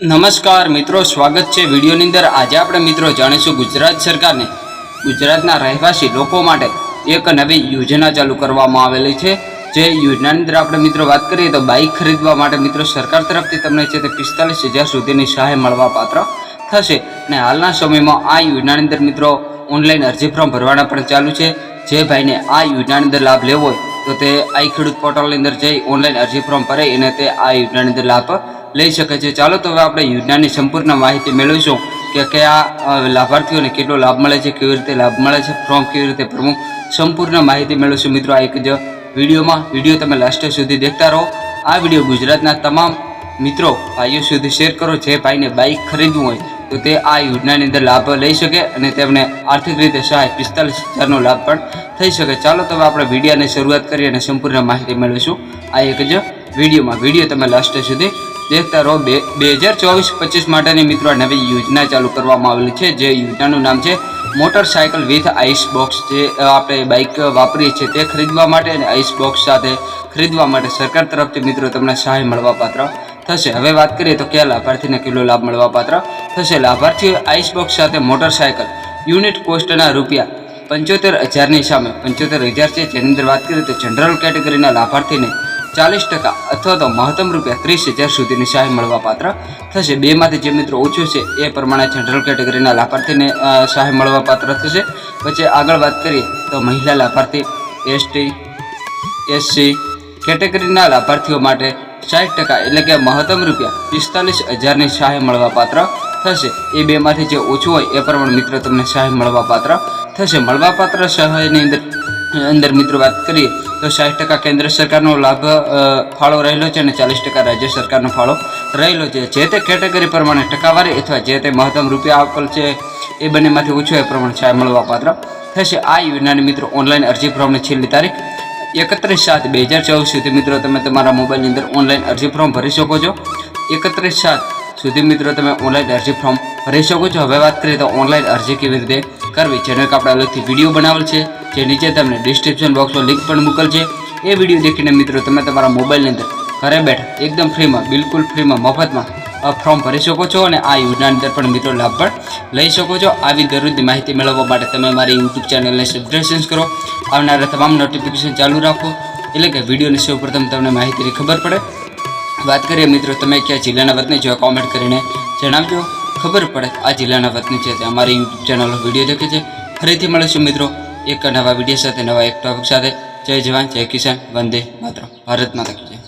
નમસ્કાર મિત્રો, સ્વાગત છે વિડીયોની અંદર. આજે આપણે મિત્રો જાણીશું ગુજરાત સરકારને. ગુજરાતના રહેવાસી લોકો માટે એક નવી યોજના ચાલુ કરવામાં આવેલી છે. જે યોજનાની અંદર આપણે મિત્રો વાત કરીએ તો બાઇક ખરીદવા માટે મિત્રો સરકાર તરફથી તમને છે તે પિસ્તાલીસ હજાર સુધીની સહાય મળવા પાત્ર થશે. અને હાલના સમયમાં આ યોજનાની અંદર મિત્રો ઓનલાઈન અરજી ફોર્મ ભરવાના પણ ચાલુ છે. જે ભાઈને આ યોજનાની અંદર લાભ લેવો હોય તો તે આઈ ખેડૂત પોર્ટલની અંદર જઈ ઓનલાઈન અરજી ફોર્મ ભરે અને તે આ યોજનાની અંદર લાભ લઈ શકે છે. ચાલો તો હવે આપણે યોજનાની સંપૂર્ણ માહિતી મેળવીશું કે કયા લાભાર્થીઓને કેટલો લાભ મળે છે, કેવી રીતે લાભ મળે છે ફોર્મ કેવી રીતે ભરવું સંપૂર્ણ માહિતી મેળવીશું મિત્રો આ એક જ વિડીયોમાં. વીડિયો તમે લાસ્ટ સુધી દેખતા રહો. આ વીડિયો ગુજરાતના તમામ મિત્રો ભાઈઓ સુધી શેર કરો. જે ભાઈને બાઇક ખરીદવું હોય તો તે આ યોજનાની અંદર લાભ લઈ શકે અને તેમને આર્થિક રીતે સહાય પિસ્તાલીસ હજારનો લાભ પણ થઈ શકે. ચાલો તો હવે આપણે વિડીયાની શરૂઆત કરી અને સંપૂર્ણ માહિતી મેળવીશું આ એક જ વિડીયોમાં. વીડિયો તમે લાસ્ટ સુધી રહો બે બે હજાર ચોવીસ પચીસ માટેની મિત્રો નવી યોજના ચાલુ કરવામાં આવેલી છે. જે યોજનાનું નામ છે મોટરસાયકલ વિથ આઈસ બોક્સ. જે આપણે બાઇક વાપરીએ છીએ તે ખરીદવા માટે અને આઈસ બોક્સ સાથે ખરીદવા માટે સરકાર તરફથી મિત્રો તમને સહાય મળવા પાત્ર થશે. હવે વાત કરીએ તો કયા લાભાર્થીને કેટલો લાભ મળવા પાત્ર થશે? લાભાર્થીઓ આઈસ બોક્સ સાથે મોટરસાયકલ, યુનિટ કોસ્ટના રૂપિયા પંચોતેર હજારની સામે. પંચોતેર હજાર છે. જેની અંદર વાત કરીએ તો જનરલ કેટેગરીના લાભાર્થીને ચાલીસ ટકા અથવા તો મહત્તમ રૂપિયા ત્રીસ હજાર સુધીની સહાય મળવા પાત્ર થશે. બેમાંથી જે મિત્રો ઓછું છે એ પ્રમાણે જનરલ કેટેગરીના લાભાર્થીને સહાય મળવા પાત્ર થશે. પછી આગળ વાત કરીએ તો મહિલા લાભાર્થી એસટી એસસી કેટેગરીના લાભાર્થીઓ માટે સાઠ ટકા એટલે કે મહત્તમ રૂપિયા પિસ્તાલીસ હજારની સહાય મળવા પાત્ર થશે. એ બેમાંથી જે ઓછું હોય એ પ્રમાણે મિત્રો તમને સહાય મળવા પાત્ર થશે. મળવાપાત્ર સહાયની અંદર અંદર મિત્રો વાત કરીએ તો સાઠ ટકા કેન્દ્ર સરકારનો લાભ ફાળો રહેલો છે અને ચાલીસ ટકા રાજ્ય સરકારનો ફાળો રહેલો છે. જે તે કેટેગરી પ્રમાણે ટકાવારી અથવા જે તે મહત્તમ રૂપિયા આપેલ છે, એ બંનેમાંથી ઓછો એ પ્રમાણે સહાય મળવા પાત્ર થશે. આ યોજનાની મિત્રો ઓનલાઈન અરજી ફોર્મની છેલ્લી તારીખ એકત્રીસ સાત બે હજાર ચોવીસ સુધી મિત્રો તમે તમારા મોબાઈલની અંદર ઓનલાઈન અરજી ફોર્મ ભરી શકો છો. એકત્રીસ સાત સુધી મિત્રો તમે ઓનલાઈન અરજી ફોર્મ ભરી શકો છો. હવે વાત કરીએ તો ઓનલાઈન અરજી કેવી રીતે કરવી? જેનો એક આપણે અલગથી વીડિયો બનાવેલ છે. જે નીચે તમને ડિસ્ક્રિપ્શન બોક્સમાં લિંક પણ મોકલશે એ વીડિયો દેખીને મિત્રો તમે તમારા મોબાઈલની અંદર ઘરે બેઠા એકદમ ફ્રીમાં બિલકુલ ફ્રીમાં મફતમાં ફોર્મ ભરી શકો છો અને આ યોજનાની અંદર પણ મિત્રો લાભ પણ લઈ શકો છો. આવી દરરોજની માહિતી મેળવવા માટે તમે મારી યુટ્યુબ ચેનલને સબસ્ક્રિપ્શન કરો. આવનારા તમામ નોટિફિકેશન ચાલુ રાખો. એટલે કે વિડીયોની સૌ પ્રથમ તમને માહિતીની ખબર પડે. વાત કરીએ મિત્રો, તમે કયા જિલ્લાના વતની જો કોમેન્ટ કરીને જણાવજો. ખબર પડે આ જિલ્લાના વતની છે તે અમારી યુટ્યુબ ચેનલનો વીડિયો દેખે છે. ફરીથી મળીશું મિત્રો. એક નવા વીડિયો સાથે, નવા એક ટોપિક સાથે. જય જવાન, જય કિસાન. વંદે માત્ર ભારત માતા કી